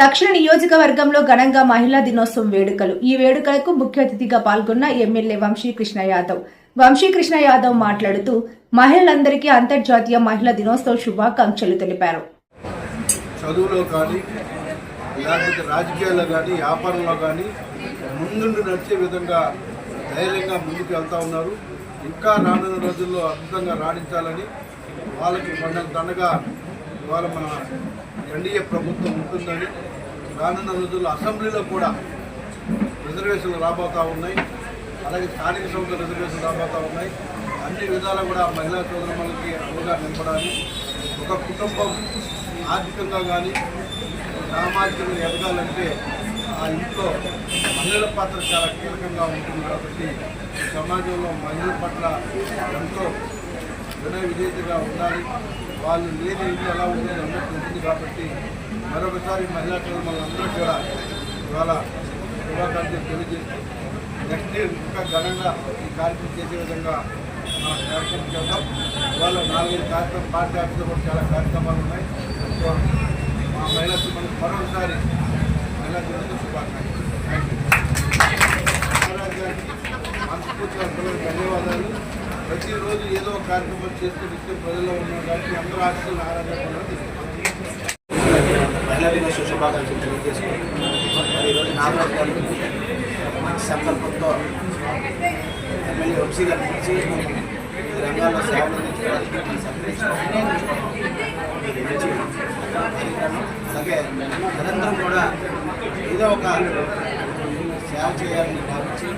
దక్షిణ నియోజకవర్గంలో ఘనంగా మహిళా దినోత్సవం వేడుకలు. ఈ వేడుకలకు ముఖ్య అతిథిగా పాల్గొన్న ఎమ్మెల్యే వంశీకృష్ణ యాదవ్. వంశీకృష్ణ యాదవ్ మాట్లాడుతూ మహిళలందరికీ అంతర్జాతీయ మహిళా దినోత్సవ శుభాకాంక్షలు తెలిపారు. చదువులో కానీ లేకపోతే రాజకీయాల్లో కానీ వ్యాపారంలో కానీ ముందుండి నడిచే విధంగా ధైర్యంగా ముందుకు వెళ్తూ ఉన్నారు. ఇంకా రానున్న రోజుల్లో అద్భుతంగా రాణించాలని వాళ్ళకి పండగ దండగా ఇవాళ మన ఎన్డీఏ ప్రభుత్వం ఉంటుందని రానున్న రోజుల్లో అసెంబ్లీలో కూడా రిజర్వేషన్లు రాబోతూ ఉన్నాయి. అలాగే స్థానిక సంస్థల రిజర్వేషన్లు రాబోతూ ఉన్నాయి. అన్ని విధాలు కూడా మహిళా సోదరులకి అండగా నిలబడాలి ఒక కుటుంబం ఆర్థికంగా కానీ సామాజికంగా ఎదగాలంటే ఆ ఇంట్లో మహిళల పాత్ర చాలా కీలకంగా ఉంటుంది కాబట్టి సమాజంలో మహిళల పట్ల ఎంతో వినయ విజేతగా ఉండాలి. వాళ్ళు లేని ఇల్లు ఎలా ఉండేది అన్నట్టు ఉంటుంది కాబట్టి మరొకసారి మహిళా అందరూ కూడా ఇవాళ శుభాకాంక్షలు తెలియజేస్తూ నెక్స్ట్ ఇయర్ ఇంకా ఘనంగా ఈ కార్యక్రమం చేసే విధంగా మన కార్యక్రమం చేద్దాం. ఇవాళ నాలుగైదు కార్యక్రమం పార్టీ ఆఫీస్లో కూడా చాలా కార్యక్రమాలు ఉన్నాయి. మా మహిళా మనకు మరొకసారి మహిళా దినోత్సవ శుభాకాంక్షలు. థ్యాంక్ యూ ప్రతిరోజు ఏదో ఒక కార్యక్రమం చేస్తూ నిత్యం ప్రజల్లో ఉన్నాం కాబట్టి అందరూ ఆశలు నారాయణ మహిళా దినోత్సవ శుభాకాంక్షలు తెలియజేసుకుంటున్నాను. మరి ఈరోజు నాగరాజు మంచి సంకల్పంతో ఎమ్మెల్యే వంశీ గారి నుంచి ఈ రంగాల్లో సేవలు అందించడానికి అలాగే నిరంతరం కూడా ఏదో ఒక సేవ చేయాలని భావించి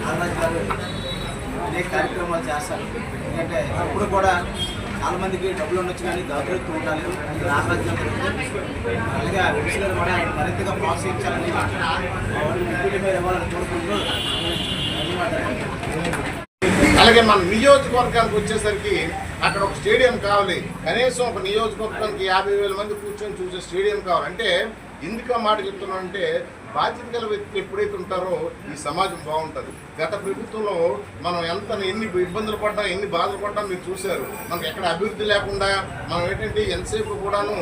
నాగరాజు గారు అనేక కార్యక్రమాలు చేస్తారు. ఎందుకంటే అప్పుడు కూడా చాలా మందికి డబ్బులు ఉండొచ్చు కానీ దాతృత్వం ఉండాలి. అలాగే ఆ విషయాలు కూడా ఆయన మరింతగా ప్రోత్సహించాలని మీద ఇవ్వాలని కోరుకుంటూ అలాగే మన నియోజకవర్గానికి వచ్చేసరికి అక్కడ ఒక స్టేడియం కావాలి. కనీసం ఒక నియోజకవర్గానికి యాభై వేల మంది కూర్చొని చూసే స్టేడియం కావాలి. అంటే ఎందుకు మాట చెప్తున్నాను అంటే బాధ్యత గల వ్యక్తులు ఎప్పుడైతే ఉంటారో ఈ సమాజం బాగుంటుంది. గత ప్రభుత్వంలో మనం ఎంత ఎన్ని ఇబ్బందులు పడ్డా ఎన్ని బాధలు పడ్డా మీరు చూశారు. మనకి ఎక్కడ అభివృద్ధి లేకుండా మనం ఏంటంటే ఎంతసేపు కూడాను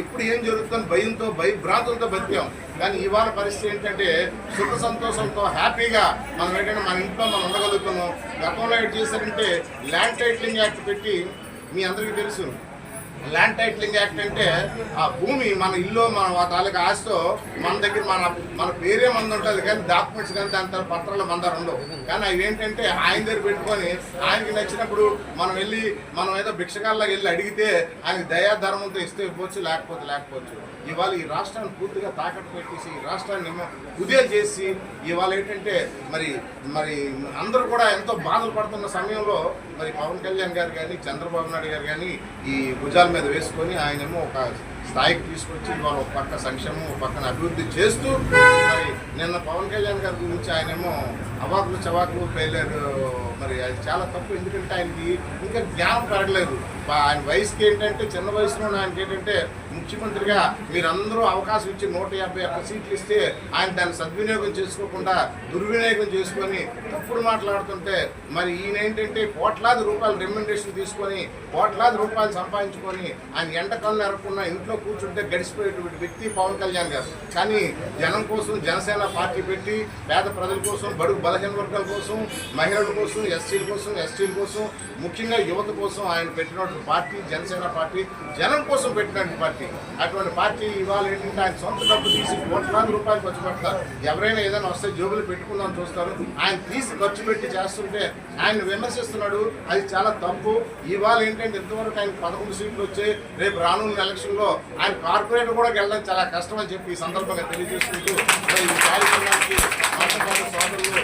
ఎప్పుడు ఏం జరుగుతుందని భయంతో భయభ్రాంతులతో బతికాం. కానీ ఇవాళ పరిస్థితి ఏంటంటే సుఖ సంతోషంతో హ్యాపీగా మనం ఏంటంటే మన ఇంట్లో మనం ఉండగలుగుతున్నాం. గతంలో ఏంటి చేశారంటే ల్యాండ్ టైటిలింగ్ యాక్ట్ పెట్టి మీ అందరికీ తెలుసు. ల్యాండ్ టైటిలింగ్ యాక్ట్ అంటే ఆ భూమి మన ఇల్లు మన తాలూకు ఆస్తో మన దగ్గర మన మన పేరే మంది ఉంటుంది కానీ డాక్యుమెంట్స్ కానీ దాని తర్వాత పత్రాలు మన దగ్గర ఉండవు. కానీ అవి ఏంటంటే ఆయన దగ్గర పెట్టుకొని ఆయనకి నచ్చినప్పుడు మనం వెళ్ళి మనం ఏదో భిక్షకాల్లో వెళ్ళి అడిగితే ఆయనకి దయాధర్మంతో ఇస్తే ఇవ్వచ్చు లేకపోతే లేకపోవచ్చు. ఇవాళ ఈ రాష్ట్రాన్ని పూర్తిగా తాకట్టు పెట్టేసి ఈ రాష్ట్రాన్ని ఉదయం చేసి ఇవాళ ఏంటంటే మరి మరి అందరూ కూడా ఎంతో బాధలు పడుతున్న సమయంలో మరి పవన్ కళ్యాణ్ గారు కానీ చంద్రబాబు నాయుడు గారు కానీ ఈ భుజాల మీద వేసుకొని ఆయనేమో ఒక స్థాయికి తీసుకొచ్చి ఇవాళ ఒక పక్క సంక్షేమం ఒక పక్కన అభివృద్ధి చేస్తూ మరి నిన్న పవన్ కళ్యాణ్ గారి గురించి ఆయనేమో అవాకులు చవాకులు పేలేరు మరి అది చాలా తప్పు. ఎందుకంటే ఆయనకి ఇంకా జ్ఞానం పెరగలేదు. ఆయన వయసుకి ఏంటంటే చిన్న వయసులో ఆయనకి ఏంటంటే ముఖ్యమంత్రిగా మీరందరూ అవకాశం ఇచ్చి నూట యాభై ఒక్క సీట్లు ఇస్తే ఆయన దాన్ని సద్వినియోగం చేసుకోకుండా దుర్వినియోగం చేసుకొని తప్పుడు మాట్లాడుతుంటే మరి ఈయన ఏంటంటే కోట్లాది రూపాయలు రెమ్యునరేషన్ తీసుకొని కోట్లాది రూపాయలు సంపాదించుకొని ఆయన ఎండ కళ్ళు ఎరగకుండా ఇంట్లో కూర్చుంటే గడిచిపోయేటువంటి వ్యక్తి పవన్ కళ్యాణ్ గారు. కానీ జనం కోసం జనసేన పార్టీ పెట్టి పేద ప్రజల కోసం బడుగు బలహీన వర్గాల కోసం మహిళల కోసం ఎస్సీల కోసం ఎస్టీల కోసం ముఖ్యంగా యువత కోసం ఆయన పెట్టినటువంటి పార్టీ జనసేన పార్టీ జనం కోసం పెట్టినటువంటి పార్టీ. అటువంటి పార్టీ ఇవాళ ఏంటంటే ఆయన సొంత డబ్బు తీసి కోట్లాది రూపాయలు ఖర్చు పెడతారు. ఎవరైనా ఏదైనా వస్తే జోబులు పెట్టుకుందాం చూస్తారు. ఆయన తీసి ఖర్చు పెట్టి చేస్తుంటే ఆయన విమర్శిస్తున్నాడు. అది చాలా తప్పు. ఇవాళ ఏంటంటే ఇంతవరకు ఆయన పదకొండు సీట్లు వచ్చాయి రేపు రానున్న ఎలక్షన్లో ఆయన కార్పొరేటర్ కూడా వెళ్ళడం చాలా కష్టం అని చెప్పి ఈ సందర్భంగా తెలియజేసుకుంటూ ఈ కార్యక్రమానికి సోదరులు